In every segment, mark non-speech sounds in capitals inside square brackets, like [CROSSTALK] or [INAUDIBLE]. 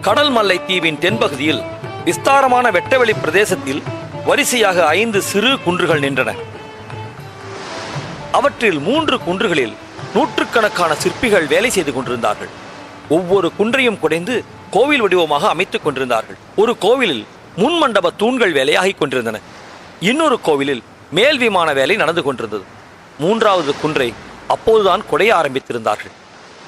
கடல் மல்லை தீவின் தென்பகுதியில் விஸ்தாரமான வெட்டவெளி பிரதேசத்தில் வரிசையாக ஐந்து சிறு குன்றுகள் நின்றன. அவற்றில் மூன்று குன்றுகளில் நூற்றுக்கணக்கான சிற்பிகள் வேலை செய்து கொண்டிருந்தார்கள். ஒவ்வொரு குன்றையும் குடைந்து கோவில் வடிவமாக அமைத்துக் கொண்டிருந்தார்கள். ஒரு கோவிலில் முன்மண்டப தூண்கள் வேலையாகிக் கொண்டிருந்தன. இன்னொரு கோவிலில் மேல் விமான வேலை நடந்து கொண்டிருந்தது. மூன்றாவது குன்றை அப்போதுதான் குடைய ஆரம்பித்திருந்தார்கள்.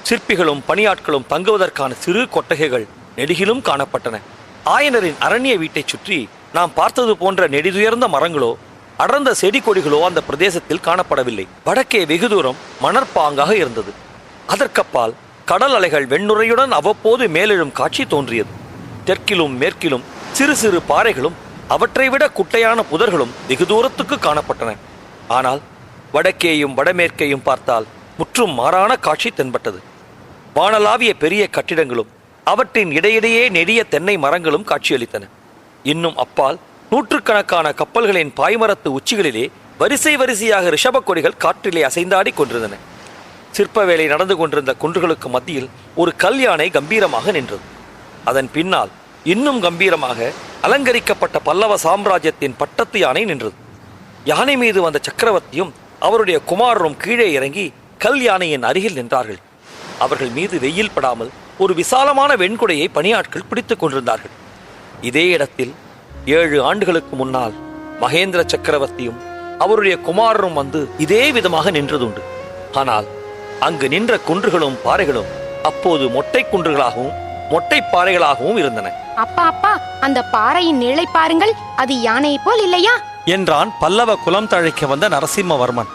சிற்பிகளும் பணியாட்களும் தங்குவதற்கான சிறு கொட்டகைகள் நெடுகிலும் காணப்பட்டன. ஆயனரின் அரண்ய வீட்டைச் சுற்றி நாம் பார்த்தது போன்ற நெடிதுயர்ந்த மரங்களோ அடர்ந்த செடி கொடிகளோ அந்த பிரதேசத்தில் காணப்படவில்லை. வடக்கே வெகு தூரம் மணற்பாங்காக இருந்தது. அதற்கப்பால் கடல் அலைகள் வெண்ணுரையுடன் அவ்வப்போது மேலெழும் காட்சி தோன்றியது. தெற்கிலும் மேற்கிலும் சிறு சிறு பாறைகளும் அவற்றை விட குட்டையான புதர்களும் வெகு தூரத்துக்கு காணப்பட்டன. ஆனால் வடக்கேயும் வடமேற்கேயும் பார்த்தால் முற்றும் மாறான காட்சி தென்பட்டது. வானலாவிய பெரிய கட்டிடங்களும் அவற்றின் இடையிடையே நெடிய தென்னை மரங்களும் காட்சியளித்தன. இன்னும் அப்பால் நூற்றுக்கணக்கான கப்பல்களின் பாய்மரத்து உச்சிகளிலே வரிசை வரிசையாக ரிஷப கொடிகள் காற்றிலே அசைந்தாடிக் கொண்டிருந்தன. சிற்ப வேலை நடந்து கொண்டிருந்த குன்றுகளுக்கு மத்தியில் ஒரு கல் யானை கம்பீரமாக நின்றது. அதன் பின்னால் இன்னும் கம்பீரமாக அலங்கரிக்கப்பட்ட பல்லவ சாம்ராஜ்யத்தின் பட்டத்து யானை நின்றது. யானை மீது வந்த சக்கரவர்த்தியும் அவருடைய குமாரரும் கீழே இறங்கி கல் யானையின் அருகில் நின்றார்கள். அவர்கள் மீது வெயில் படாமல் ஒரு விசாலமான வெண்குடையை பணியாட்கள் பிடித்துக் கொண்டிருந்தார்கள். இதே இடத்தில் ஏழு ஆண்டுகளுக்கு முன்னால் மகேந்திர சக்கரவர்த்தியும் அவருடைய குமாரரும் வந்து இதே விதமாக நின்றதுண்டு. ஆனால் அங்கு நின்ற குன்றுகளும் பாறைகளும் அப்போது மொட்டை குன்றுகளாகவும் மொட்டை பாறைகளாகவும் இருந்தன. அப்பா அப்பா அந்த பாறையின் நிழலை பாருங்கள். அது யானையை போல் இல்லையா? என்றான் பல்லவ குலம் தழைக்க வந்த நரசிம்மவர்மன்.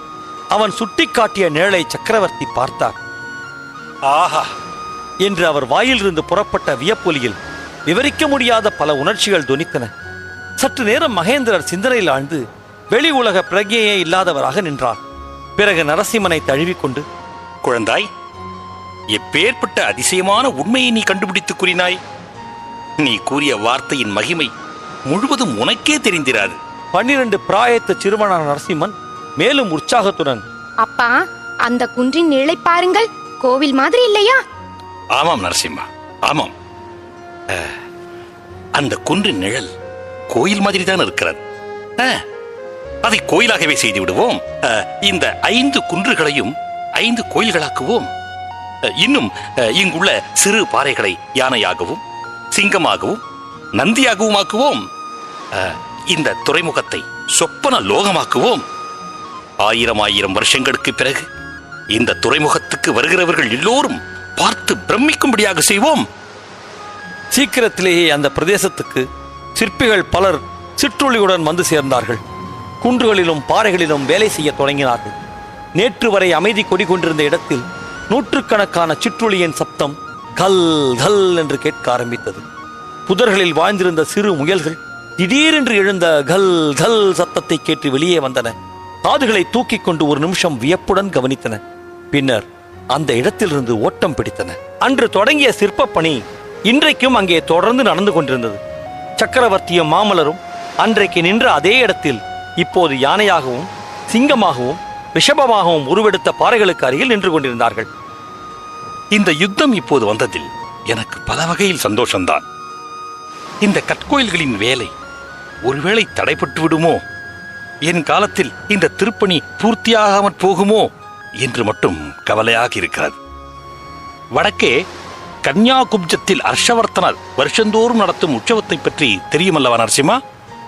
அவன் சுட்டிக்காட்டிய நிழலை சக்கரவர்த்தி பார்த்தார். ஆஹா! என்று அவர் வாயிலிருந்து புறப்பட்ட வியப்பொலியில் விவரிக்க முடியாத பல உணர்ச்சிகள் தொனித்தன சற்று நேரம் மகேந்திரர் சிந்தனையில் ஆழ்ந்து வெளி உலக பிரஜையே இல்லாதவராக நின்றார். பிறகு நரசிம்மனை தழுவிக்கொண்டு குழந்தாய் எப்பேற்பட்ட அதிசயமான உண்மையை நீ கண்டுபிடித்துக் கூறினாய்? நீ கூறிய வார்த்தையின் மகிமை முழுவதும் உனக்கே தெரிந்திராது. பன்னிரண்டு பிராயத்த சிறுவனான நரசிம்மன் மேலும் உற்சாகத்துடன் அப்பா அந்த குன்றின் நிழலை பாருங்கள். கோவில் மாதிரி இல்லையா? ஆமாம் நரசிம்மா. ஆமாம். அந்த குன்றின் நிழல் கோயில் மாதிரி தான் இருக்கிறது. அதை கோயிலாகவே செய்து விடுவோம். அஹ், இந்த ஐந்து குன்றுகளையும் ஐந்து கோயில்களாக்குவோம். இன்னும் அஹ், இங்குள்ள சிறு பாறைகளை யானையாகவும் சிங்கமாகவும் நந்தியாகவும் ஆக்குவோம் இந்த துறைமுகத்தை சொப்பன லோகமாக்குவோம். ஆயிரம் ஆயிரம் வருஷங்களுக்கு பிறகு இந்த துறைமுகத்துக்கு வருகிறவர்கள் எல்லோரும் பார்த்து பிரமிக்கும்படியாக செய்வோம். சீக்கிரத்திலேயே அந்த பிரதேசத்துக்கு சிற்பிகள் பலர் சிற்றுளியுடன் வந்து சேர்ந்தார்கள். குன்றுகளிலும் பாறைகளிலும் வேலை செய்ய தொடங்கினார்கள். நேற்று வரை அமைதி கொடி கொண்டிருந்த இடத்தில் நூற்றுக்கணக்கான சிற்றுளியின் சப்தம் கல் கல் என்று கேட்க ஆரம்பித்தது. புதர்களில் வாழ்ந்திருந்த சிறு முயல்கள் திடீரென்று எழுந்த கல் கல் சத்தத்தை கேட்டு வெளியே வந்தன. காதுகளை தூக்கிக் கொண்டு ஒரு நிமிஷம் வியப்புடன் கவனித்தன. பின்னர் அந்த இடத்திலிருந்து ஓட்டம் பிடித்தன. அன்று தொடங்கிய சிற்பப்பணி இன்றைக்கும் அங்கே தொடர்ந்து நடந்து கொண்டிருந்தது. சக்கரவர்த்தியும் மாமலரும் அன்றைக்கு நின்ற அதே இடத்தில் இப்போது யானையாகவும் சிங்கமாகவும் ரிஷபமாகவும் உருவெடுத்த பாறைகளுக்கு அருகில் நின்று கொண்டிருந்தார்கள். இந்த யுத்தம் இப்போது வந்ததில் எனக்கு பல வகையில் சந்தோஷம்தான். இந்த கற்கோயில்களின் வேலை ஒருவேளை தடைப்பட்டு விடுமோ என் காலத்தில் இந்த திருப்பணி பூர்த்தியாகாமற் போகுமோ? என்று மட்டும் கவலையாக இருக்கிறது வடக்கே கன்யாகுப்ஜத்தில் ஹர்ஷவர்த்தனர் வருஷந்தோறும் நடத்தும் உற்சவத்தை பற்றி தெரியுமல்லவா நரசிம்மா?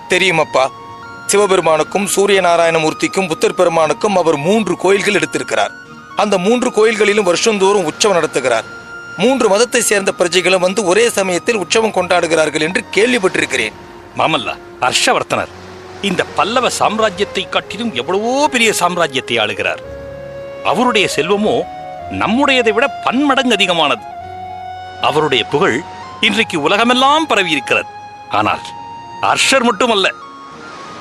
தெரியுமப்பா. சிவபெருமானுக்கும் சூரிய நாராயணமூர்த்திக்கும் புத்தர் பெருமானுக்கும் அவர் மூன்று கோயில்கள் எடுத்திருக்கிறார். அந்த மூன்று கோயில்களிலும் வருஷந்தோறும் உற்சவம் நடத்துகிறார். மூன்று மதத்தை சேர்ந்த பிரஜைகளும் வந்து ஒரே சமயத்தில் உற்சவம் கொண்டாடுகிறார்கள் என்று கேள்விப்பட்டிருக்கிறேன். மாமல்லா ஹர்ஷவர்த்தனர். இந்த பல்லவ சாம்ராஜ்யத்தை காட்டிலும் எவ்வளவோ பெரிய சாம்ராஜ்யத்தை ஆளுகிறார். அவருடைய செல்வமோ நம்முடையதை விட பன்மடங்கு அதிகமானது. அவருடைய புகழ் இன்றைக்கு உலகமெல்லாம் பரவி இருக்கிறது ஆனால் அர்ஷர் மட்டுமல்ல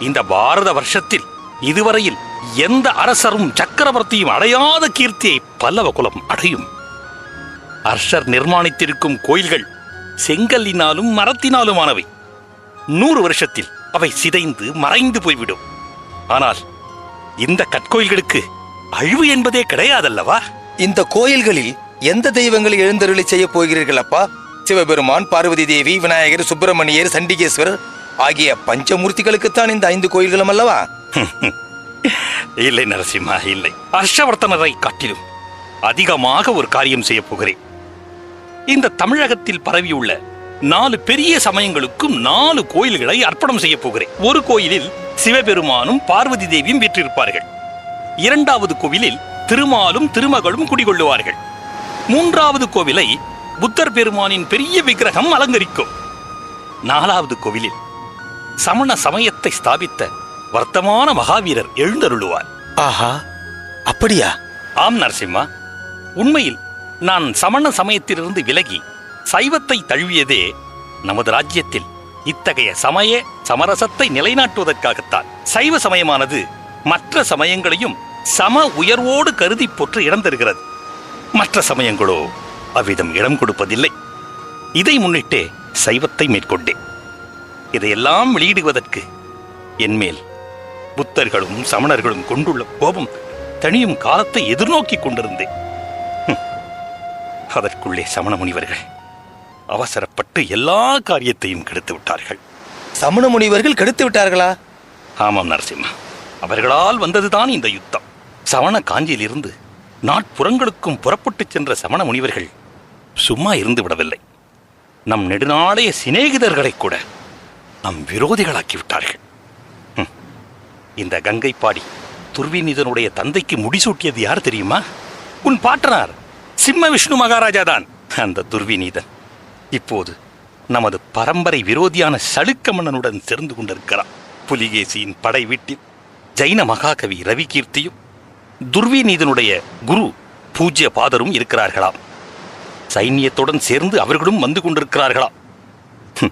இந்த பாரத வருஷத்தில் இதுவரையில் எந்த அரசரும் சக்கரவர்த்தியும் அடையாத கீர்த்தியை பல்லவ குலம் அடையும். அர்ஷர் நிர்மாணித்திருக்கும் கோயில்கள் செங்கல்லினாலும் மரத்தினாலுமானவை. நூறு வருஷத்தில் அவை சிதைந்து மறைந்து போய்விடும். ஆனால் இந்த கற்கோயில்களுக்கு அழிவு என்பதே கிடையாதல்லவா? இந்த கோயில்களில் எந்த தெய்வங்களை எழுந்தருளி செய்ய போகிறீர்கள் அப்பா சிவபெருமான் பார்வதி தேவி விநாயகர் சுப்பிரமணியர் சண்டிகேஸ்வரர் ஆகிய பஞ்சமூர்த்திகளுக்குத்தான் இந்த ஐந்து கோயில்களும் அல்லவா? இல்லை நரசிம்மா இல்லை. ஹர்ஷவர்த்தனரை காட்டிலும் அதிகமாக ஒரு காரியம் செய்ய போகிறேன். இந்த தமிழகத்தில் பரவியுள்ள நாலு பெரிய சமயங்களுக்கும் நாலு கோயில்களை அர்ப்பணம் செய்ய போகிறேன். ஒரு கோயிலில் சிவபெருமானும் பார்வதி தேவியும் வீற்றிருப்பார்கள். இரண்டாவது கோவிலில் திருமாலும் திருமகளும் குடிகொள்ளுவார்கள். மூன்றாவது கோவிலை புத்தர் பெருமானின் பெரிய விக்கிரகம் அலங்கரிக்கும். நாலாவது கோவிலில் சமண சமயத்தை ஸ்தாபித்த வர்த்தமான மகாவீரர் எழுந்தருளுவார். ஆஹா அப்படியா? ஆம் நரசிம்மா உண்மையில் நான் சமண சமயத்திலிருந்து விலகி சைவத்தை தழுவியதே நமது ராஜ்யத்தில் இத்தகைய சமய சமரசத்தை நிலைநாட்டுவதற்காகத்தான். சைவ சமயமானது மற்ற சமயங்களையும் சம உயர்வோடு கருதி போற்று இடம் தருகிறது மற்ற சமயங்களோ அவ்விதம் இடம் கொடுப்பதில்லை. இதை முன்னிட்டே சைவத்தை மேற்கொண்டேன். இதையெல்லாம் வெளியிடுவதற்கு என்மேல் புத்தர்களும் சமணர்களும் கொண்டுள்ள கோபம் தனியும் காலத்தை எதிர்நோக்கிக் கொண்டிருந்தேன். அதற்குள்ளே சமண முனிவர்கள் அவசரப்பட்டு எல்லா காரியத்தையும் கெடுத்து விட்டார்கள். சமண முனிவர்கள் கெடுத்து விட்டார்களா? ஆமாம் நரசிம்மா. அவர்களால் வந்ததுதான் இந்த யுத்தம். சவண காஞ்சியிலிருந்து நாட்புறங்களுக்கும் புறப்பட்டுச் சென்ற சமண முனிவர்கள் சும்மா இருந்து விடவில்லை. நம் நெடுநாளைய சிநேகிதர்களை கூட நம் விரோதிகளாக்கி விட்டார்கள். இந்த கங்கை பாடி துர்விநீதனுடைய தந்தைக்கு முடிசூட்டியது யார் தெரியுமா? உன் பாட்டனார் சிம்ம விஷ்ணு மகாராஜா தான். அந்த துர்விநீதன் இப்போது நமது பரம்பரை விரோதியான சளுக்க மன்னனுடன் சேர்ந்து கொண்டிருக்கிறான். புலிகேசியின் படை வீட்டில் ஜைன மகாகவி ரவிகீர்த்தியும் துர்விநீதனுடைய குரு பூஜ்ய பாதரும் இருக்கிறார்களாம். சைன்யத்துடன் சேர்ந்து அவர்களும் வந்து கொண்டிருக்கிறார்களாம். உலக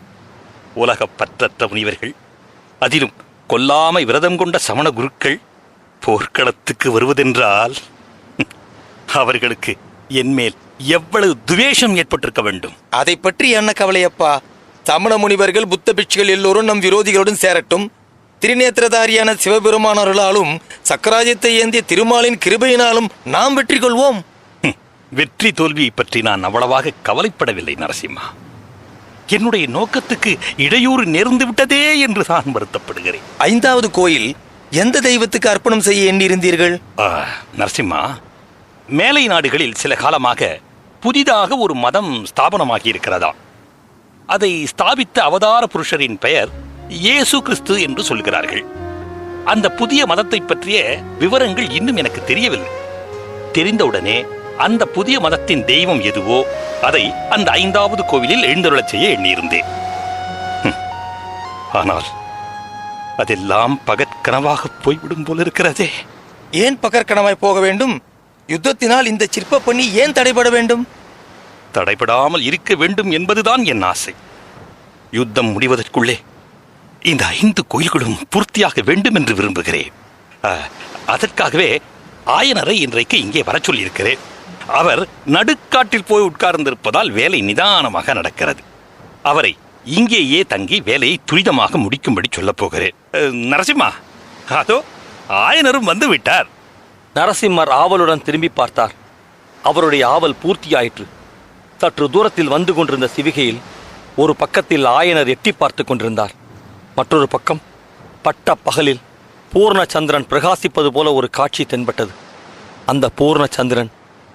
உலகப் பற்றற்ற முனிவர்கள் அதிலும் கொல்லாமை விரதம் கொண்ட சமண குருக்கள் போர்க்களத்துக்கு வருவதென்றால் அவர்களுக்கு என்மேல் எவ்வளவு துவேஷம் ஏற்பட்டிருக்க வேண்டும்? அதை பற்றி என்ன கவலையப்பா? சமண முனிவர்கள் புத்த பிட்சுகள் எல்லோரும் நம் விரோதிகளுடன் சேரட்டும். திருநேத்திரதாரியான சிவபெருமான் அருளாலும் சக்கராஜத்தை ஏந்திய திருமாலின் கிருபையினாலும் நாம் வெற்றி கொள்வோம். வெற்றி தோல்வியை பற்றி நான் அவ்வளவாக கவலைப்படவில்லை நரசிம்மா. என்னுடைய நோக்கத்துக்கு இடையூறு நேர்ந்து விட்டதே என்று தான் வருத்தப்படுகிறேன். ஐந்தாவது கோயில் எந்த தெய்வத்துக்கு அர்ப்பணம் செய்ய எண்ணியிருந்தீர்கள்? ஆ, நரசிம்மா மேலை நாடுகளில் சில காலமாக புதிதாக ஒரு மதம் ஸ்தாபனமாகி இருக்கிறதா அதை ஸ்தாபித்த அவதார புருஷரின் பெயர் இயேசு கிறிஸ்து என்று சொல்கிறார்கள். அந்த புதிய மதத்தை பற்றிய விவரங்கள் இன்னும் எனக்கு தெரியவில்லை. தெரிந்தவுடனே அந்த புதிய மதத்தின் தெய்வம் எதுவோ அதை அந்த ஐந்தாவது கோவிலில் எழுந்தருளச் செய்ய எண்ணியிருந்தேன். ஆனால் அதெல்லாம் பகற்கனவாக போய்விடும் போல இருக்கிறதே ஏன் பகற்கணமாய் போக வேண்டும்? யுத்தத்தினால் இந்த சிற்ப பணி ஏன் தடைபட வேண்டும்? தடைபடாமல் இருக்க வேண்டும் என்பதுதான் என் ஆசை. யுத்தம் முடிவதற்குள்ளே இந்த ஐந்து கோயில்களும் பூர்த்தியாக வேண்டும் என்று விரும்புகிறேன். ஆ, அதற்காகவே ஆயனரை இன்றைக்கு இங்கே வரச் சொல்லியிருக்கிறேன். அவர் நடுக்காட்டில் போய் உட்கார்ந்திருப்பதால் வேலை நிதானமாக நடக்கிறது. அவரை இங்கேயே தங்கி வேலையை துரிதமாக முடிக்கும்படி சொல்லப் போகிறேன். நரசிம்மா அதோ ஆயனரும் வந்து விட்டார். நரசிம்மர் ஆவலுடன் திரும்பி பார்த்தார். அவருடைய ஆவல் பூர்த்தியாயிற்று. சற்று தூரத்தில் வந்து கொண்டிருந்த சிவிகையில் ஒரு பக்கத்தில் ஆயனர் எட்டி பார்த்து கொண்டிருந்தார். மற்றொரு பக்கம் பட்ட பகலில் பூர்ணச்சந்திரன் பிரகாசிப்பது போல ஒரு காட்சி தென்பட்டது. அந்த பூர்ணச்சந்திரன்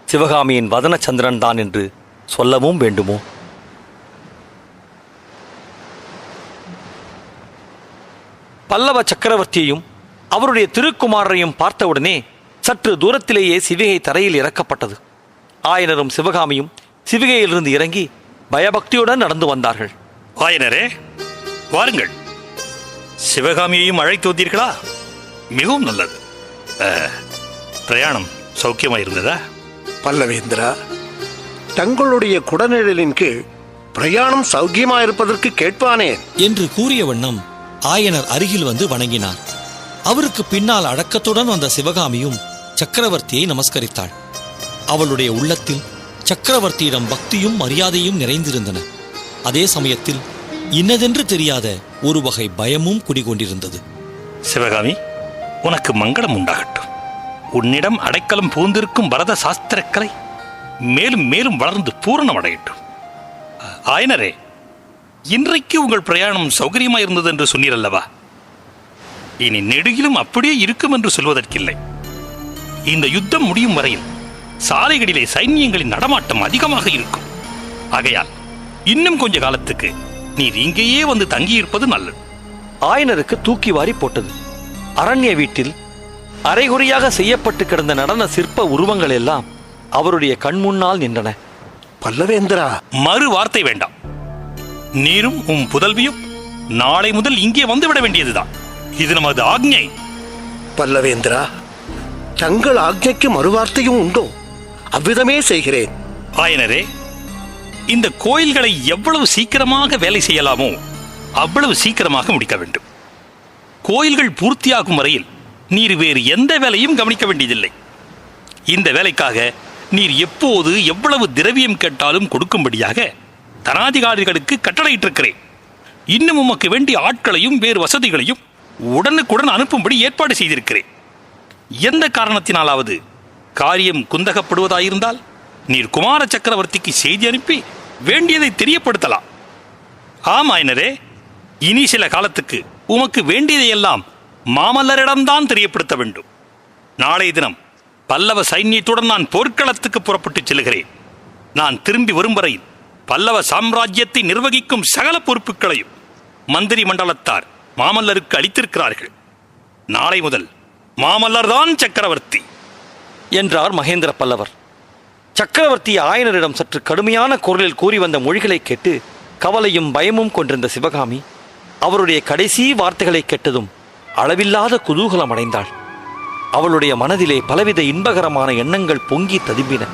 சிவகாமியின் வதனச்சந்திரன் தான் என்று சொல்லவும் வேண்டுமோ? பல்லவ சக்கரவர்த்தியையும் அவருடைய திருக்குமாரரையும் பார்த்தவுடனே சற்று தூரத்திலேயே சிவிகை தரையில் இறக்கப்பட்டது. ஆயனரும் சிவகாமியும் சிவிகையிலிருந்து இறங்கி பயபக்தியுடன் நடந்து வந்தார்கள். ஆயனரே வாருங்கள். சிவகாமியையும் அழைத்து வந்தீர்களா? மிகவும் நல்லது. பிரயாணம் சௌக்கியமா இருந்ததா பல்லவேந்திரா தங்களுடைய குடநிழலின் கீழ் பிரயாணம் சௌக்கியமாயிருப்பதற்கு கேட்பானேன் என்று கூறிய வண்ணம் ஆயனர் அருகில் வந்து வணங்கினார். அவருக்கு பின்னால் அடக்கத்துடன் வந்த சிவகாமியும் சக்கரவர்த்தியை நமஸ்கரித்தாள். அவளுடைய உள்ளத்தில் சக்கரவர்த்தியிடம் பக்தியும் மரியாதையும் நிறைந்திருந்தன. அதே சமயத்தில் இன்னதென்று தெரியாத ஒரு வகை பயமும் குடிகொண்டிருந்தது. சிவகாமி உனக்கு மங்களம் உண்டாகட்டும். உன்னிடம் அடைக்கலம் பூந்திருக்கும் பரத சாஸ்திரக்கலை மேலும் மேலும் வளர்ந்து பூரணம் அடையட்டும் ஆயனரே இன்றைக்கு உங்கள் பிரயாணம் சௌகரியமா இருந்தது என்று சொன்னீரல்லவா? இனி நெடுகிலும் அப்படியே இருக்கும் என்று சொல்வதற்கில்லை. இந்த யுத்தம் முடியும் வரையில் சாலைகளிலே சைன்யங்களின் நடமாட்டம் அதிகமாக இருக்கும். ஆகையால் இன்னும் கொஞ்ச காலத்துக்கு நீர் இங்கேயே வந்து தங்கியிருப்பது நல்லது. ஆயனருக்கு தூக்கி வாரி போட்டது. அரண்ய வீட்டில் அரைகுறையாக செய்யப்பட்டு கிடந்த நடன சிற்ப உருவங்கள் எல்லாம் அவருடைய கண்முன்னால் நின்றன. பல்லவேந்திரா! மறு வார்த்தை வேண்டாம். நீரும் உம் புதல்வியும் நாளை முதல் இங்கே வந்துவிட வேண்டியதுதான். இது நமது ஆக்ஞை. பல்லவேந்திரா தங்கள் ஆக்ஞைக்கு மறுவார்த்தையும் உண்டோ? அவ்விதமே செய்கிறேன். ஆயனரே இந்த கோயில்களை எவ்வளவு சீக்கிரமாக வேலை செய்யலாமோ அவ்வளவு சீக்கிரமாக முடிக்க வேண்டும். கோயில்கள் பூர்த்தியாகும் வரையில் நீர் வேறு எந்த வேலையும் கவனிக்க வேண்டியதில்லை. இந்த வேலைக்காக நீர் எப்போது எவ்வளவு திரவியம் கேட்டாலும் கொடுக்கும்படியாக தனாதிகாரிகளுக்கு கட்டளையிட்டிருக்கிறேன். இன்னும் உமக்கு வேண்டிய ஆட்களையும் வேறு வசதிகளையும் உடனுக்குடன் அனுப்பும்படி ஏற்பாடு செய்திருக்கிறேன். எந்த காரணத்தினாலாவது காரியம் குந்தகப்படுவதாயிருந்தால் நீர் குமார சக்கரவர்த்திக்கு செய்தி அனுப்பி வேண்டியதை தெரியப்படுத்தலாம். ஆம் ஆயனரே இனி சில காலத்துக்கு உமக்கு வேண்டியதையெல்லாம் மாமல்லரிடம்தான் தெரியப்படுத்த வேண்டும். நாளைய தினம் பல்லவ சைன்யத்துடன் நான் போர்க்களத்துக்கு புறப்பட்டுச் செல்கிறேன். நான் திரும்பி வரும் வரையில் பல்லவ சாம்ராஜ்யத்தை நிர்வகிக்கும் சகல பொறுப்புகளையும் மந்திரி மண்டலத்தார் மாமல்லருக்கு அளித்திருக்கிறார்கள். நாளை முதல் மாமல்லர்தான் சக்கரவர்த்தி என்றார் மகேந்திர பல்லவர். சக்கரவர்த்தி ஆயனரிடம் சற்று கடுமையான குரலில் கூறி வந்த மொழிகளை கேட்டு கவலையும் பயமும் கொண்டிருந்த சிவகாமி அவருடைய கடைசி வார்த்தைகளை கேட்டதும் அளவில்லாத குதூகலம் அடைந்தாள். அவளுடைய மனதிலே பலவித இன்பகரமான எண்ணங்கள் பொங்கி ததும்பின.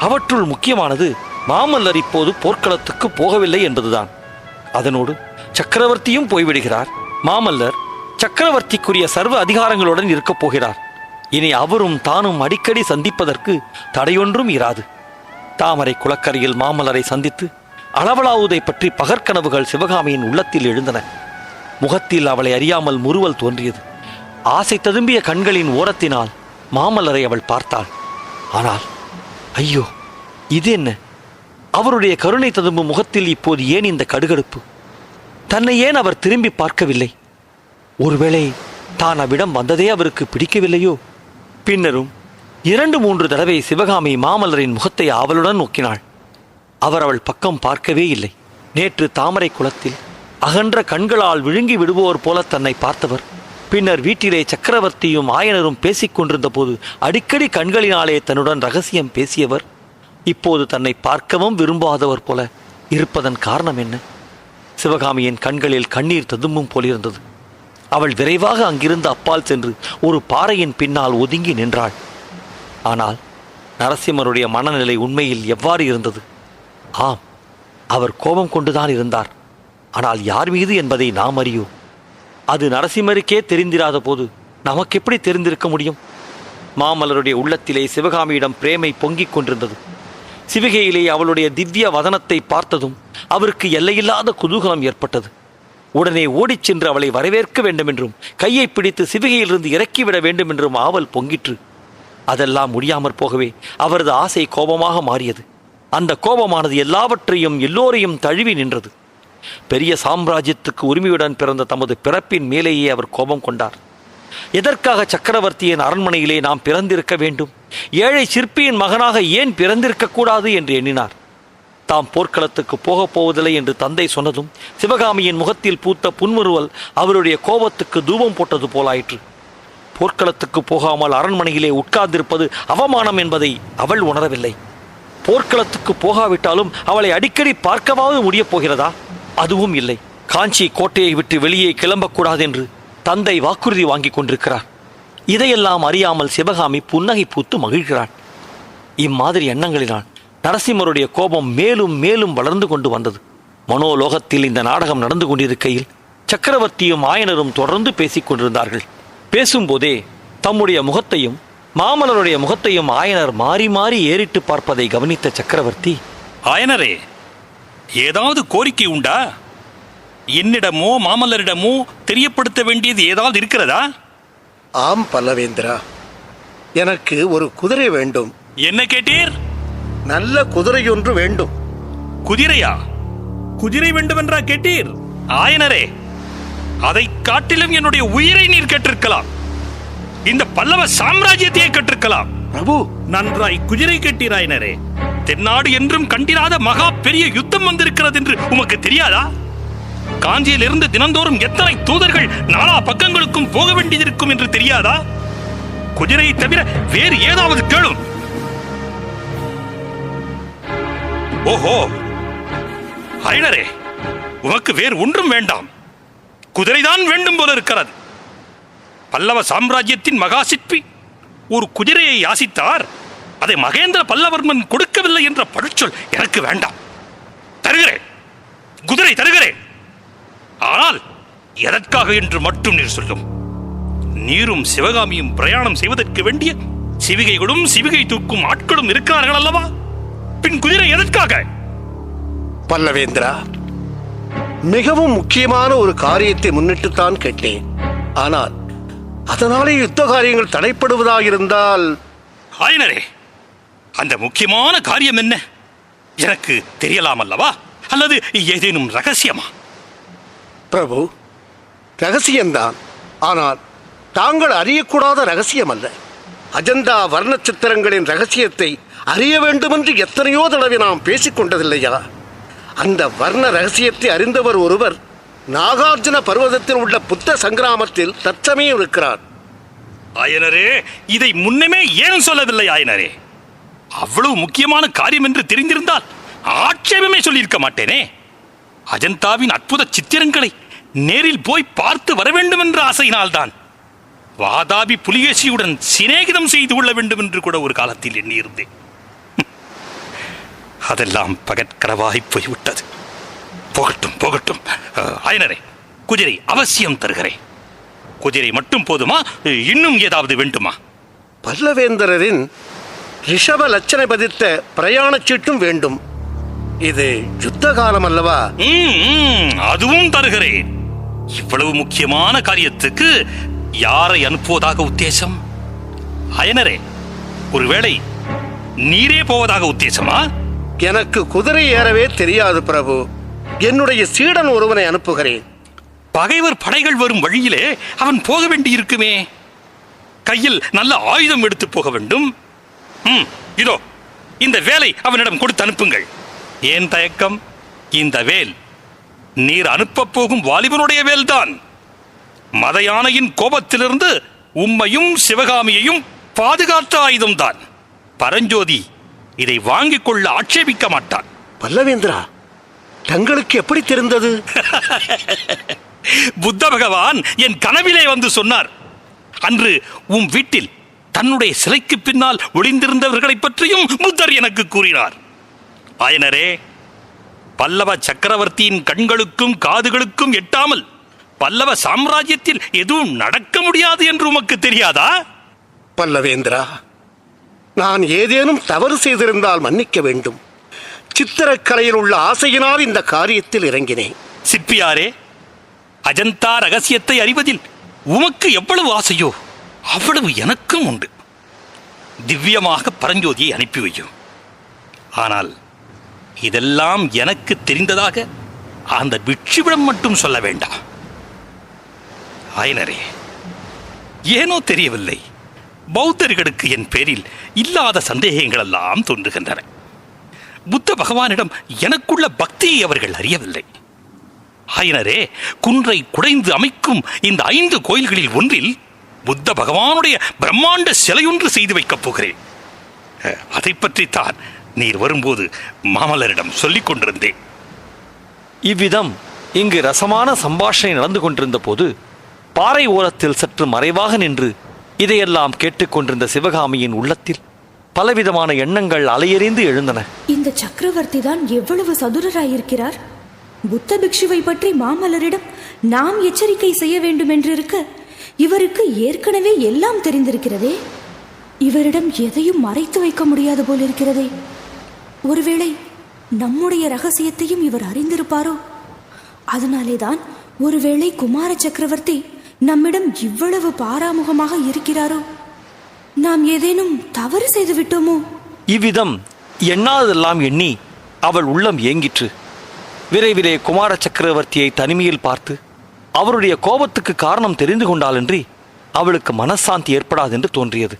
அவற்றுள் முக்கியமானது மாமல்லர் இப்போது போர்க்களத்துக்கு போகவில்லை என்பதுதான். அதனோடு சக்கரவர்த்தியும் போய்விடுகிறார். மாமல்லர் சக்கரவர்த்திக்குரிய சர்வ அதிகாரங்களுடன் இருக்கப் போகிறார். இனி அவரும் தானும் அடிக்கடி சந்திப்பதற்கு தடையொன்றும் இராது. தாமரை குளக்கரையில் மாமலரை சந்தித்து அளவலாவுதை பற்றி பகற்கனவுகள் சிவகாமியின் உள்ளத்தில் எழுந்தன. முகத்தில் அவளை அறியாமல் முறுவல் தோன்றியது. ஆசை ததும்பிய கண்களின் ஓரத்தினால் மாமல்லரை அவள் பார்த்தாள். ஆனால் ஐயோ இது என்ன அவருடைய கருணை ததும்பும் முகத்தில் இப்போது ஏன் இந்த கடுகடுப்பு? தன்னை ஏன் அவர் திரும்பி பார்க்கவில்லை? ஒருவேளை தான் அவ்விடம் வந்ததே அவருக்கு பிடிக்கவில்லையோ? பின்னரும் இரண்டு மூன்று தடவை சிவகாமி மாமல்லரின் முகத்தை ஆவலுடன் நோக்கினாள். அவர் அவள் பக்கம் பார்க்கவே இல்லை. நேற்று தாமரை குளத்தில் அகன்ற கண்களால் விழுங்கி விடுவோர் போல தன்னை பார்த்தவர் பின்னர் வீட்டிலே சக்கரவர்த்தியும் ஆயனரும் பேசிக் கொண்டிருந்த போது அடிக்கடி கண்களினாலே தன்னுடன் ரகசியம் பேசியவர் இப்போது தன்னை பார்க்கவும் விரும்பாதவர் போல இருப்பதன் காரணம் என்ன? சிவகாமியின் கண்களில் கண்ணீர் ததும்பும் போலிருந்தது. அவள் விரைவாக அங்கிருந்து அப்பால் சென்று ஒரு பாறையின் பின்னால் ஒதுங்கி நின்றாள். ஆனால் நரசிம்மருடைய மனநிலை உண்மையில் எவ்வாறு இருந்தது? ஆம் அவர் கோபம் கொண்டுதான் இருந்தார். ஆனால் யார் மீது என்பதை நாம் அறியோம். அது நரசிம்மருக்கே தெரிந்திராத போது நமக்கு எப்படி தெரிந்திருக்க முடியும்? மாமல்லருடைய உள்ளத்திலே சிவகாமியிடம் பிரேமை பொங்கிக் கொண்டிருந்தது. சிவிகையிலே அவளுடைய திவ்ய வதனத்தை பார்த்ததும் அவருக்கு எல்லையில்லாத குதூகலம் ஏற்பட்டது. உடனே ஓடிச் சென்று அவளை வரவேற்க வேண்டுமென்றும் கையை பிடித்து சிவிகையிலிருந்து இறக்கிவிட வேண்டுமென்றும் ஆவல் பொங்கிற்று. அதெல்லாம் முடியாமற் போகவே அவரது ஆசை கோபமாக மாறியது. அந்த கோபமானது எல்லாவற்றையும் எல்லோரையும் தழுவி நின்றது. பெரிய சாம்ராஜ்யத்துக்கு உரிமையுடன் பிறந்த தமது பிறப்பின் மேலேயே அவர் கோபம் கொண்டார். எதற்காக சக்கரவர்த்தியின் அரண்மனையிலே நாம் பிறந்திருக்க வேண்டும்? ஏழை சிற்பியின் மகனாக ஏன் பிறந்திருக்கக்கூடாது என்று எண்ணினார். தாம் போர்க்களத்துக்கு போகப் போவதில்லை என்று தந்தை சொன்னதும் சிவகாமியின் முகத்தில் பூத்த புன்முறுவல் அவருடைய கோபத்துக்கு தூபம் போட்டது போலாயிற்று. போர்க்களத்துக்கு போகாமல் அரண்மனையிலே உட்கார்ந்திருப்பது அவமானம் என்பதை அவள் உணரவில்லை. போர்க்களத்துக்கு போகாவிட்டாலும் அவளை அடிக்கடி பார்க்கவாவது முடியப் போகிறதா? அதுவும் இல்லை. காஞ்சி கோட்டையை விட்டு வெளியே கிளம்பக்கூடாது என்று தந்தை வாக்குறுதி வாங்கிக் கொண்டிருக்கிறார். இதையெல்லாம் அறியாமல் சிவகாமி புன்னகை பூத்து மகிழ்கிறாள். இம்மாதிரி எண்ணங்களினால் நரசிம்மருடைய கோபம் மேலும் மேலும் வளர்ந்து கொண்டு வந்தது. மனோலோகத்தில் இந்த நாடகம் நடந்து கொண்டிருக்கையில் சக்கரவர்த்தியும் ஆயனரும் தொடர்ந்து பேசிக் கொண்டிருந்தார்கள். பேசும்போதே தம்முடைய முகத்தையும் மாமல்லருடைய முகத்தையும் ஆயனர் மாறி மாறி ஏறிட்டு பார்ப்பதை கவனித்த சக்கரவர்த்தி ஆயனரே ஏதாவது கோரிக்கை உண்டா? என்னிடமோ மாமல்லரிடமோ தெரியப்படுத்த வேண்டியது ஏதாவது இருக்கிறதா? ஆம் பல்லவேந்திரா. எனக்கு ஒரு குதிரை வேண்டும். என்ன கேட்டீர்? நல்ல குதிரையொன்று வேண்டும். குதிரையா? குதிரை வேண்டுமென்றா கேட்டீர்? ஆயனரே அதை காட்டிலும் என்னுடைய உயிரை நீர் கேட்டிருக்கலாம். இந்த பல்லவ சாம்ராஜ்யத்தையே கேட்டிருக்கலாம். பிரபு! நன்றாய் குதிரை கேட்டீர் ஆயனரே. தென்னாடு என்றும் கண்டிராத மகா பெரிய யுத்தம் வந்திருக்கிறது என்று உமக்கு தெரியாதா? காஞ்சியிலிருந்து தினந்தோறும் எத்தனை தூதர்கள் நாலா பக்கங்களுக்கும் போக வேண்டியிருக்கும் என்று தெரியாதா? குதிரையை தவிர வேறு ஏதாவது கேளும். ஓஹோ. ஐனரே உமக்கு வேறு ஒன்றும் வேண்டாம். குதிரைதான் வேண்டும் போல இருக்கிறது. பல்லவ சாம்ராஜ்யத்தின் மகா சிற்பி ஒரு குதிரையை யாசித்தார். அதை மகேந்திர பல்லவர்மன் கொடுக்கவில்லை என்ற பழுச்சொல் எனக்கு வேண்டாம். தருகிறேன். குதிரை தருகிறேன். ஆனால் எதற்காக என்று மட்டும் நீர் சொல்லும். நீரும் சிவகாமியும் பிரயாணம் செய்வதற்கு வேண்டிய சிவிகைகளும் சிவிகை தூக்கும் ஆட்களும் இருக்கிறார்கள் அல்லவா? பின் குதிரை எதற்காக? பல்லவேந்திரா மிகவும் முக்கியமான ஒரு காரியத்தை முன்னிட்டுத்தான் கேட்டேன். ஆனால் அதனாலே யுத்த காரியங்கள் தடைப்படுவதாக இருந்தால்? ஆயனரே அந்த முக்கியமான காரியம் என்ன? எனக்கு தெரியலாம் அல்லவா அல்லது ஏதேனும் ரகசியமா? பிரபு ரகசியம்தான். ஆனால் தாங்கள் அறியக்கூடாத ரகசியம் அல்ல அஜந்தா வர்ண சித்திரங்களின் ரகசியத்தை அறிய வேண்டுமென்று எத்தனையோ தடவை நாம் பேசிக்கொண்டதில்லையா? அந்த வர்ண ரகசியத்தை அறிந்தவர் ஒருவர் நாகார்ஜுன பர்வதத்தில் உள்ள புத்த சங்கிராமத்தில் தற்சமயம் இருக்கிறார். ஆயனரே இதை முன்னமே ஏன் சொல்லவில்லை ஆயனரே? அவ்வளவு முக்கியமான காரியம் என்று தெரிந்திருந்தால் ஆட்சேபமே சொல்லியிருக்க மாட்டேனே. அஜந்தாவின் அற்புத சித்திரங்களை நேரில் போய் பார்த்து வர வேண்டும் என்ற ஆசையினால்தான் வாதாபி புலிகேசியுடன் சிநேகிதம் செய்து கொள்ள வேண்டும் என்று கூட ஒரு காலத்தில் எண்ணியிருந்தேன். அதெல்லாம் பகற்கரவாய் போய்விட்டது போகட்டும் போகட்டும் அஹ், ஆயனரே குதிரை அவசியம் தருகிறேன் குதிரை மட்டும் போதுமா இன்னும் ஏதாவது வேண்டுமா பல்லவேந்திரரின் ரிஷப லட்சணை பதித்த பிரயாணச் சீட்டும் வேண்டும் இது யுத்த காலம் அல்லவா அதுவும் தருகிறேன் இவ்வளவு முக்கியமான காரியத்துக்கு யாரை அனுப்புவதாக உத்தேசம் அயனரே ஒருவேளை நீரே போவதாக உத்தேசமா எனக்கு குதிரை ஏறவே தெரியாது பிரபு. என்னுடைய சீடன் ஒருவனை அனுப்புகிறேன். பகைவர் படைகள் வரும் வழியிலே அவன் போக வேண்டியிருக்குமே கையில் நல்ல ஆயுதம் எடுத்து போக வேண்டும். ம் இதோ இந்த வேலை அவனிடம் கொடுத்து அனுப்புங்கள். ஏன் தயக்கம்? இந்த வேல் நீர் அனுப்பப் போகும் வாலிபனுடைய வேல்தான். மத யானையின் கோபத்திலிருந்து உம்மையும் சிவகாமியையும் பாதுகாத்த ஆயுதம்தான். பரஞ்சோதி இதை வாங்கிக் கொள்ள ஆட்சேபிக்க மாட்டான். பல்லவேந்திரா தங்களுக்கு எப்படி தெரிந்தது? [LAUGHS] புத்த பகவான் என் கனவிலே வந்து சொன்னார் அன்று உம் வீட்டில் தன்னுடைய சிலைக்கு பின்னால் ஒளிந்திருந்தவர்களைப் பற்றியும் புத்தர் எனக்கு கூறினார். ஆயனரே பல்லவ சக்கரவர்த்தியின் கண்களுக்கும் காதுகளுக்கும் எட்டாமல் பல்லவ சாம்ராஜ்யத்தில் எதுவும் நடக்க முடியாது என்று உமக்கு தெரியாதா? பல்லவேந்திரா நான் ஏதேனும் தவறு செய்திருந்தால் மன்னிக்க வேண்டும். சித்திரக்கலையில் உள்ள ஆசையினால் இந்த காரியத்தில் இறங்கினேன். சிற்பியாரே அஜந்தா ரகசியத்தை அறிவதில் உமக்கு எவ்வளவு ஆசையோ அவ்வளவு எனக்கும் உண்டு. திவ்யமாக பரஞ்சோதியை அனுப்பி வையும். ஆனால் இதெல்லாம் எனக்கு தெரிந்ததாக அந்த விட்சிவிடம் மட்டும் சொல்ல வேண்டாம் ஆயனரே ஏனோ தெரியவில்லை. பௌத்தர்களுக்கு என் பேரில் இல்லாத சந்தேகங்களெல்லாம் தோன்றுகின்றன. புத்த பகவானிடம் எனக்குள்ள பக்தியை அவர்கள் அறியவில்லை. ஆயினரே குன்றை குடைந்து அமைக்கும் இந்த ஐந்து கோயில்களில் ஒன்றில் புத்த பகவானுடைய பிரம்மாண்ட சிலையொன்று செய்து வைக்கப் போகிறேன். அதை பற்றித்தான் நீர் வரும்போது மாமல்லரிடம் சொல்லிக் கொண்டிருந்தேன். இவ்விதம் இங்கு ரசமான சம்பாஷணை நடந்து கொண்டிருந்த போது பாறை ஓரத்தில் சற்று மறைவாக நின்று இதையெல்லாம் கேட்டுக்கொண்டிருந்த சிவகாமியின் உள்ளத்தில் பலவிதமான எண்ணங்கள் அலையெறிந்து எழுந்தன. இந்த சக்கரவர்த்தி தான் எவ்வளவு சதுரராயிருக்கிறார்? புத்த பிக்ஷுவை பற்றி மாமல்லரிடம் நாம் எச்சரிக்கை செய்ய வேண்டும் என்றிருக்க இவருக்கு ஏற்கனவே எல்லாம் தெரிந்திருக்கிறதே. இவரிடம் எதையும் மறைத்து வைக்க முடியாது போலிருக்கிறதே. ஒருவேளை நம்முடைய ரகசியத்தையும் இவர் அறிந்திருப்பாரோ? அதனாலேதான் ஒருவேளை குமார சக்கரவர்த்தி நம்மிடம் இவ்வளவு பாராமுகமாக இருக்கிறாரோ? நாம் ஏதேனும் தவறு செய்து விட்டோமோ இவ்விதம் எண்ணாததெல்லாம் எண்ணி அவள் உள்ளம் ஏங்கிற்று. விரைவிலே குமார சக்கரவர்த்தியை தனிமையில் பார்த்து அவருடைய கோபத்துக்கு காரணம் தெரிந்து கொண்டாலன்றி அவளுக்கு மனசாந்தி ஏற்படாது என்று தோன்றியது.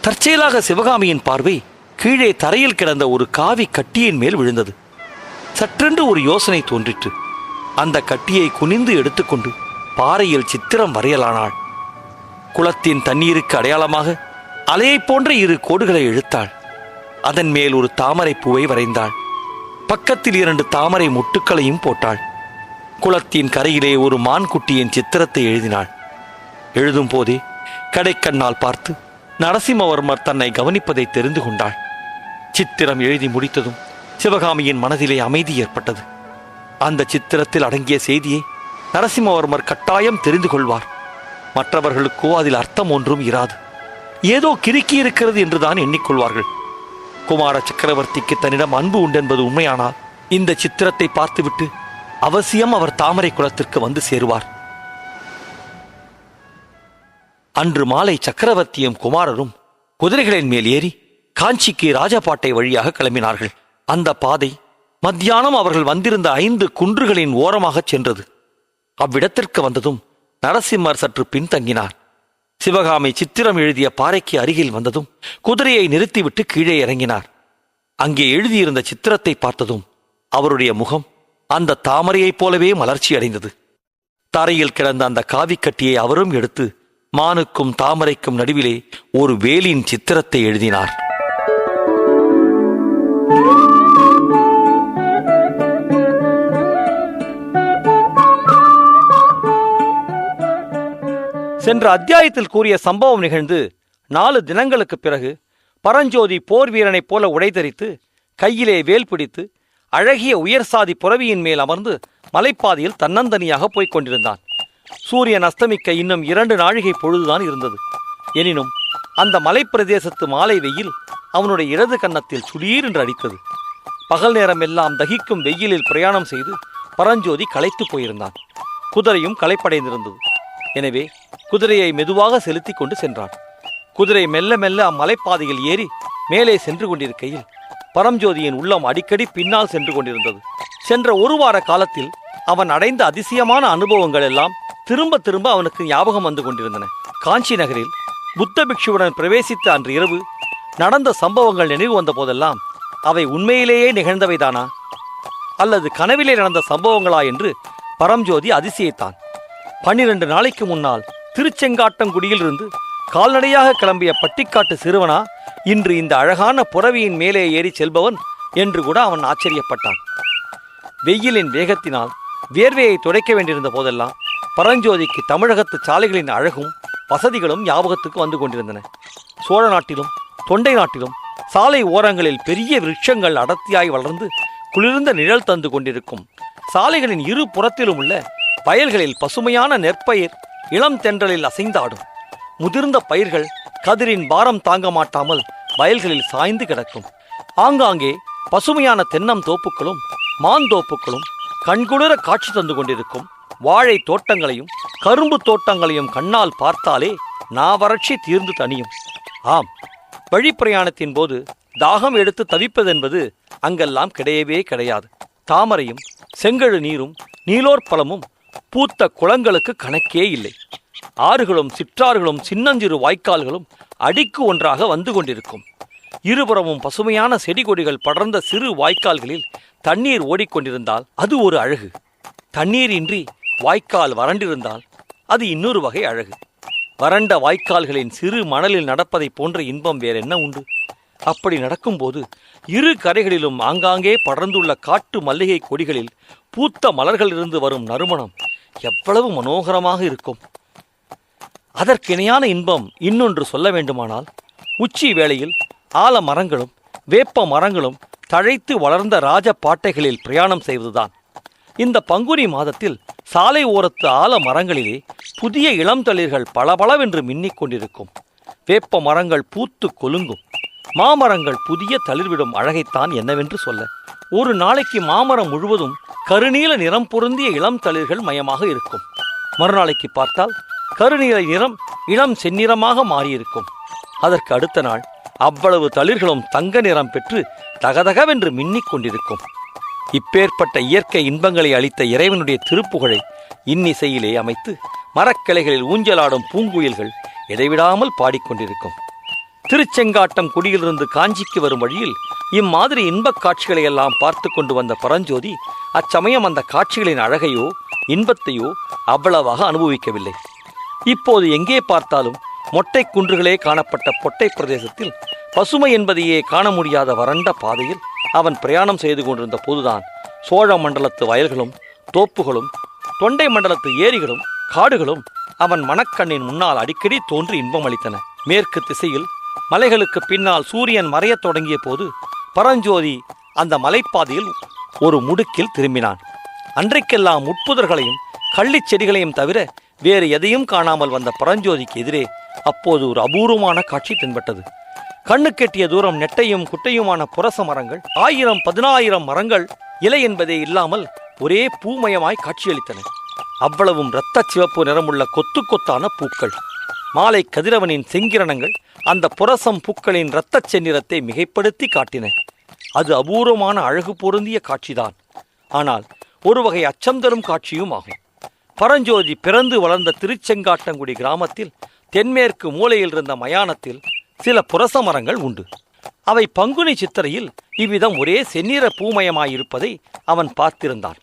தற்செயலாக சிவகாமியின் பார்வை கீழே தரையில் கிடந்த ஒரு காவி கட்டியின் மேல் விழுந்தது. சற்றென்று ஒரு யோசனை தோன்றிற்று. அந்த கட்டியை குனிந்து எடுத்துக்கொண்டு பாறையில் சித்திரம் வரையலானாள். குளத்தின் தண்ணீருக்கு அடையாளமாக அலையைப் போன்ற இரு கோடுகளை இழுத்தாள். அதன் மேல் ஒரு தாமரை பூவை வரைந்தாள். பக்கத்தில் இரண்டு தாமரை முட்டுக்களையும் போட்டாள். குளத்தின் கரையிலே ஒரு மான் குட்டியின் சித்திரத்தை எழுதினாள். எழுதும் போதே கடைக்கண்ணால் பார்த்து நரசிம்மவர்மர் தன்னை கவனிப்பதை தெரிந்து கொண்டாள். சித்திரம் எழுதி முடித்ததும் சிவகாமியின் மனதிலே அமைதி ஏற்பட்டது. அந்த சித்திரத்தில் அடங்கிய செய்தியை நரசிம்மவர்மர் கட்டாயம் தெரிந்து கொள்வார். மற்றவர்களுக்கோ அதில் அர்த்தம் ஒன்றும் இராது. ஏதோ கிறுக்கி இருக்கிறது என்றுதான் எண்ணிக்கொள்வார்கள். குமார சக்கரவர்த்திக்கு தன்னிடம் அன்பு உண்டென்பது உண்மையானால் இந்த சித்திரத்தை பார்த்துவிட்டு அவசியம் அவர் தாமரை குளத்திற்கு வந்து சேருவார். அன்று மாலை சக்கரவர்த்தியும் குமாரரும் குதிரைகளின் மேல் ஏறி காஞ்சிக்கு ராஜபாட்டை வழியாக கிளம்பினார்கள். அந்த பாதை மத்தியானம் அவர்கள் வந்திருந்த ஐந்து குன்றுகளின் ஓரமாகச் சென்றது. அவ்விடத்திற்கு வந்ததும் நரசிம்மர் சற்று பின்தங்கினார். சிவகாமி சித்திரம் எழுதிய பாறைக்கு அருகில் வந்ததும் குதிரையை நிறுத்திவிட்டு கீழே இறங்கினார். அங்கே எழுதியிருந்த சித்திரத்தை பார்த்ததும் அவருடைய முகம் அந்த தாமரையைப் போலவே மலர்ச்சி அடைந்தது. தரையில் கிடந்த அந்த காவிக்கட்டியை அவரும் எடுத்து மானுக்கும் தாமரைக்கும் நடுவிலே ஒரு வேலின் சித்திரத்தை எழுதினார். சென்ற அத்தியாயத்தில் கூறிய சம்பவம் நிகழ்ந்து நாலு தினங்களுக்குப் பிறகு பரஞ்சோதி போர் வீரனைப் போல உடைதரித்து கையிலே வேல் பிடித்து அழகிய உயர் சாதி புறவியின் மேல் அமர்ந்து மலைப்பாதையில் தன்னந்தனியாக போய்க் கொண்டிருந்தான். சூரியன் அஸ்தமிக்க இன்னும் இரண்டு நாழிகை பொழுதுதான் இருந்தது. எனினும் அந்த மலைப்பிரதேசத்து மாலை வெயில் அவனுடைய இடது கன்னத்தில் சுடீர் என்று அடித்தது. பகல் நேரம் எல்லாம் தகிக்கும் வெயிலில் பிரயாணம் செய்து பரஞ்சோதி களைத்துப் போயிருந்தான். குதிரையும் களைப்படைந்திருந்தது. எனவே குதிரையை மெதுவாக செலுத்திக் கொண்டு சென்றான். குதிரை மெல்ல மெல்ல அம்மலைப்பாதையில் ஏறி மேலே சென்று கொண்டிருக்கையில் பரம்ஜோதியின் உள்ளம் அடிக்கடி பின்னால் சென்று கொண்டிருந்தது. சென்ற ஒரு வார காலத்தில் அவன் அடைந்த அதிசயமான அனுபவங்கள் எல்லாம் திரும்ப திரும்ப அவனுக்கு ஞாபகம் வந்து கொண்டிருந்தன. காஞ்சி நகரில் புத்த பிக்ஷுவுடன் பிரவேசித்த அன்று இரவு நடந்த சம்பவங்கள் நினைவு வந்த போதெல்லாம் அவை உண்மையிலேயே நிகழ்ந்தவைதானா? அல்லது கனவிலே நடந்த சம்பவங்களா என்று பரம்ஜோதி அதிசயித்தான். பன்னிரண்டு நாளைக்கு முன்னால் திருச்செங்காட்டங்குடியில் இருந்து கால்நடையாக கிளம்பிய பட்டிக்காட்டு சிறுவனா இன்று இந்த அழகான புறவியின் மேலே ஏறி செல்பவன் என்று கூட அவன் ஆச்சரியப்பட்டான். வெயிலின் வேகத்தினால் வேர்வையை துடைக்க வேண்டியிருந்த போதெல்லாம் பரஞ்சோதிக்கு தமிழகத்து சாலைகளின் அழகும் வசதிகளும் ஞாபகத்துக்கு வந்து கொண்டிருந்தன. சோழ நாட்டிலும் தொண்டை நாட்டிலும் சாலை ஓரங்களில் பெரிய விருட்சங்கள் அடர்த்தியாய் வளர்ந்து குளிர்ந்த நிழல் தந்து கொண்டிருக்கும். சாலைகளின் இரு புறத்திலும் உள்ள வயல்களில் பசுமையான நெற்பயிர் இளம் தென்றலில் அசைந்தாடும். முதிர்ந்த பயிர்கள் கதிரின் பாரம் தாங்க மாட்டாமல் வயல்களில் சாய்ந்து கிடக்கும். ஆங்காங்கே பசுமையான தென்னம் தோப்புகளும் மாந்தோப்புகளும் கண்குளிர காட்சி தந்து கொண்டிருக்கும். வாழை தோட்டங்களையும் கரும்பு தோட்டங்களையும் கண்ணால் பார்த்தாலே நாவறட்சி தீர்ந்து தனியும் ஆம் வழிப்பிரயாணத்தின் போது தாகம் எடுத்து தவிப்பதென்பது அங்கெல்லாம் கிடையவே கிடையாது. தாமரையும் செங்கழு நீரும் நீலோற்பலமும் பூத்த குளங்களுக்கு கணக்கே இல்லை. ஆறுகளும் சிற்றாறுகளும் சின்னஞ்சிறு வாய்க்கால்களும் அடிக்கு ஒன்றாக வந்து கொண்டிருக்கும். இருபுறமும் பசுமையான செடி கொடிகள் படர்ந்த சிறு வாய்க்கால்களில் தண்ணீர் ஓடிக்கொண்டிருந்தால் அது ஒரு அழகு. தண்ணீர் இன்றி வாய்க்கால் வறண்டிருந்தால் அது இன்னொரு வகை அழகு. வறண்ட வாய்க்கால்களின் சிறு மணலில் நடப்பதைப் போன்ற இன்பம் வேறென்ன உண்டு? அப்படி நடக்கும்போது இரு கரைகளிலும் ஆங்காங்கே படர்ந்துள்ள காட்டு மல்லிகை கொடிகளில் பூத்த மலர்களிலிருந்து வரும் நறுமணம் எவ்வளவு மனோகரமாக இருக்கும். அதற்கிணையான இன்பம் இன்னொன்று சொல்ல வேண்டுமானால் உச்சி வேளையில் ஆல மரங்களும் வேப்ப மரங்களும் தழைத்து வளர்ந்த ராஜ பாட்டைகளில் பிரயாணம் செய்வதுதான். இந்த பங்குனி மாதத்தில் சாலை ஓரத்து ஆல மரங்களிலே புதிய இளம் தளிர்கள் பளபளவென்று மின்னிக் கொண்டிருக்கும். வேப்ப மரங்கள் பூத்து கொலுங்கும். மாமரங்கள் புதிய தளிர்விடும் அழகைத்தான் என்னவென்று சொல்ல. ஒரு நாளைக்கு மாமரம் முழுவதும் கருநீல நிறம் பொருந்திய இளம் தளிர்கள் மயமாக இருக்கும். மறுநாளைக்கு பார்த்தால் கருநீல நிறம் இளம் செந்நிறமாக மாறியிருக்கும். அதற்கு அடுத்த நாள் அவ்வளவு தளிர்களும் தங்க நிறம் பெற்று தகதகவென்று மின்னிக் கொண்டிருக்கும். இப்பேற்பட்ட இயற்கை இன்பங்களை அளித்த இறைவனுடைய திருப்புகழை இன்னிசையிலே அமைத்து மரக்கிளைகளில் ஊஞ்சலாடும் பூங்குயில்கள் இடைவிடாமல் பாடிக்கொண்டிருக்கும். திருச்செங்காட்டம் குடியிலிருந்து காஞ்சிக்கு வரும் வழியில் இம்மாதிரி இன்பக் காட்சிகளை எல்லாம் பார்த்து கொண்டு வந்த பரஞ்சோதி அச்சமயம் அந்த காட்சிகளின் அழகையோ இன்பத்தையோ அவ்வளவாக அனுபவிக்கவில்லை. இப்போது எங்கே பார்த்தாலும் மொட்டை குன்றுகளே காணப்பட்ட பொட்டை பிரதேசத்தில் பசுமை என்பதையே காண முடியாத வறண்ட பாதையில் அவன் பிரயாணம் செய்து கொண்டிருந்த போதுதான் சோழ மண்டலத்து வயல்களும் தோப்புகளும் தொண்டை மண்டலத்து ஏரிகளும் காடுகளும் அவன் மனக்கண்ணின் முன்னால் அடிக்கடி தோன்றி இன்பம் அளித்தன மேற்கு திசையில் மலைகளுக்கு பின்னால் சூரியன் மறையத் தொடங்கிய போது பரஞ்சோதி அந்த மலைப்பாதையில் ஒரு முடுக்கில் திரும்பினான். அன்றைக்கெல்லாம் முட்புதர்களையும் கள்ளிச் செடிகளையும் தவிர வேறு எதையும் காணாமல் வந்த பரஞ்சோதிக்கு எதிரே அப்போது ஒரு அபூர்வமான காட்சி தென்பட்டது. கண்ணு கெட்டிய தூரம் நெட்டையும் குட்டையுமான புரச மரங்கள் ஆயிரம் பதினாயிரம் மரங்கள் இலை என்பதே இல்லாமல் ஒரே பூமயமாய் காட்சியளித்தன. அவ்வளவும் இரத்த சிவப்பு நிறமுள்ள கொத்து கொத்தான பூக்கள். மாலை கதிரவனின் செங்கிரணங்கள் அந்த புரசம் பூக்களின் இரத்தச் செந்நிறத்தை மிகைப்படுத்தி காட்டின. அது அபூர்வமான அழகு பொருந்திய காட்சிதான். ஆனால் ஒரு வகை அச்சம் தரும் காட்சியும் ஆகும். பரஞ்சோதி பிறந்து வளர்ந்த திருச்செங்காட்டங்குடி கிராமத்தில் தென்மேற்கு மூலையில் இருந்த மயானத்தில் சில புரச மரங்கள் உண்டு. அவை பங்குனி சித்திரையில் இவ்விதம் ஒரே செந்நிற பூமயமாயிருப்பதை அவன் பார்த்திருந்தான்.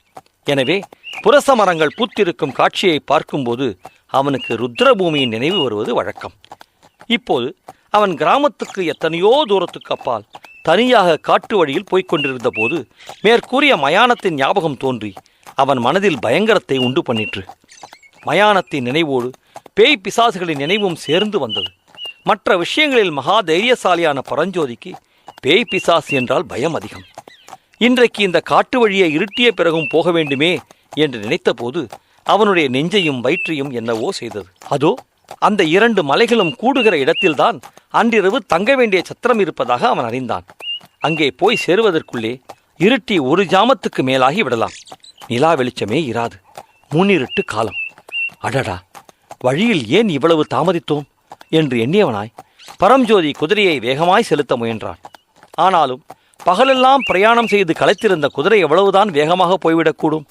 எனவே புரச மரங்கள் பூத்திருக்கும் காட்சியை பார்க்கும்போது அவனுக்கு ருத்ரபூமியின் நினைவு வருவது வழக்கம். இப்போது அவன் கிராமத்துக்கு எத்தனையோ தூரத்துக்கு அப்பால் தனியாக காட்டு வழியில் போய்க் கொண்டிருந்த போது மேற்கூறிய மயானத்தின் ஞாபகம் தோன்றி அவன் மனதில் பயங்கரத்தை உண்டு பண்ணிற்று. மயானத்தின் நினைவோடு பேய் பிசாசுகளின் நினைவும் சேர்ந்து வந்தது. மற்ற விஷயங்களில் மகா தைரியசாலியான பரஞ்சோதிக்கு பேய் பிசாசு என்றால் பயம் அதிகம். இன்றைக்கு இந்த காட்டு வழியை இருட்டிய பிறகும் போக வேண்டுமே என்று நினைத்தபோது அவனுடைய நெஞ்சையும் வயிற்றையும் என்னவோ செய்தது. அதோ அந்த இரண்டு மலைகளும் கூடுகிற இடத்தில்தான் அன்றிரவு தங்க வேண்டிய சத்திரம் இருப்பதாக அவன் அறிந்தான். அங்கே போய் சேருவதற்குள்ளே இருட்டி ஒரு ஜாமத்துக்கு மேலாகி விடலாம். நிலா வெளிச்சமே இராது. முன்னிருட்டு காலம். அடடா வழியில் ஏன் இவ்வளவு தாமதித்தோம்? என்று எண்ணியவனாய் பரம்ஜோதி குதிரையை வேகமாய் செலுத்த முயன்றான். ஆனாலும் பகலெல்லாம் பிரயாணம் செய்து களைத்திருந்த குதிரை எவ்வளவுதான் வேகமாக போய்விடக்கூடும்?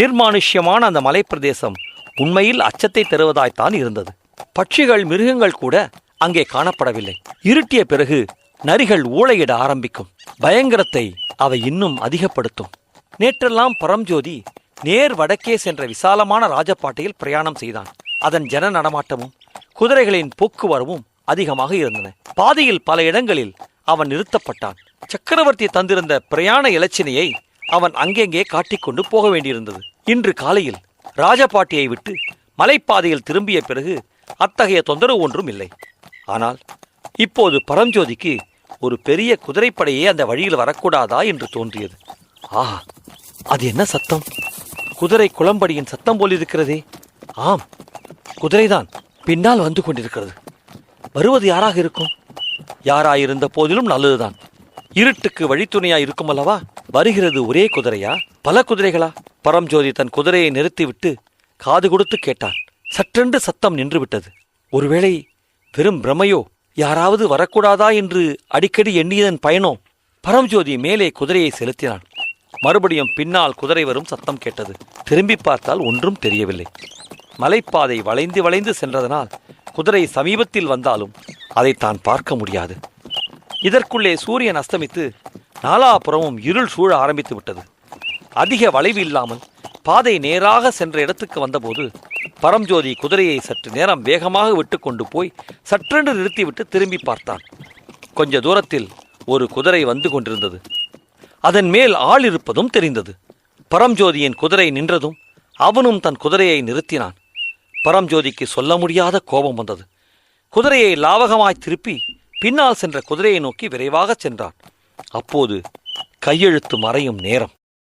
நிர்மானுஷ்யமான அந்த மலைப்பிரதேசம் உண்மையில் அச்சத்தை தருவதாய்த்தான் இருந்தது. பட்சிகள் மிருகங்கள் கூட அங்கே காணப்படவில்லை. இருட்டிய பிறகு நரிகள் ஊளையிட ஆரம்பிக்கும். பயங்கரத்தை அவை இன்னும் அதிகப்படுத்தும். நேற்றெல்லாம் பரம்ஜோதி நேர் வடக்கே சென்ற விசாலமான ராஜப்பாட்டையில் பிரயாணம் செய்தான். அதன் ஜன நடமாட்டமும் குதிரைகளின் போக்குவரவும் அதிகமாக இருந்தன. பாதையில் பல இடங்களில் அவன் நிறுத்தப்பட்டான். சக்கரவர்த்தி தந்திருந்த பிரயாண இலச்சினையை அவன் அங்கெங்கே காட்டிக்கொண்டு போக வேண்டியிருந்தது. இன்று காலையில் ராஜபாட்டியை விட்டு மலைப்பாதையில் திரும்பிய பிறகு அத்தகைய தொந்தரவு ஒன்றும் இல்லை. ஆனால் இப்போது பரஞ்சோதிக்கு ஒரு பெரிய குதிரைப்படையே அந்த வழியில் வரக்கூடாதா என்று தோன்றியது. ஆஹா அது என்ன சத்தம்? குதிரை குளம்படியின் சத்தம் போலிருக்கிறதே ஆம் குதிரைதான் பின்னால் வந்து கொண்டிருக்கிறது. வருவது யாராக இருக்கும்? யாராயிருந்த போதிலும் நல்லதுதான். இருட்டுக்கு வழித்துணையா இருக்கும் அல்லவா? வருகிறது ஒரே குதிரையா? பல குதிரைகளா? பரம்ஜோதி தன் குதிரையை நிறுத்திவிட்டு காது கொடுத்து கேட்டான். சற்றென்று சத்தம் நின்றுவிட்டது. ஒருவேளை வெறும் பிரமையோ? யாராவது வரக்கூடாதா என்று அடிக்கடி எண்ணியதன் பயனோ? பரம்ஜோதி மேலே குதிரையை செலுத்தினான். மறுபடியும் பின்னால் குதிரை வரும் சத்தம் கேட்டது. திரும்பி பார்த்தால் ஒன்றும் தெரியவில்லை. மலைப்பாதை வளைந்து வளைந்து சென்றதனால் குதிரை சமீபத்தில் வந்தாலும் அதை தான் பார்க்க முடியாது. இதற்குள்ளே சூரியன் அஸ்தமித்து நாலாபுறமும் இருள் சூழ ஆரம்பித்து விட்டது. அதிக வளைவு இல்லாமல் பாதை நேராக சென்ற இடத்துக்கு வந்தபோது பரம்ஜோதி குதிரையை சற்று நேரம் வேகமாக விட்டு கொண்டு போய் சற்றென்று நிறுத்திவிட்டு திரும்பி பார்த்தான். கொஞ்ச தூரத்தில் ஒரு குதிரை வந்து கொண்டிருந்தது. அதன் மேல் ஆள் இருப்பதும் தெரிந்தது. பரம்ஜோதியின் குதிரை நின்றதும் அவனும் தன் குதிரையை நிறுத்தினான். பரம்ஜோதிக்கு சொல்ல முடியாத கோபம் வந்தது. குதிரையை லாவகமாய் திருப்பி பின்னால் சென்ற குதிரையை நோக்கி விரைவாகச் சென்றான். அப்போது கையெழுத்து மறையும் நேரம்.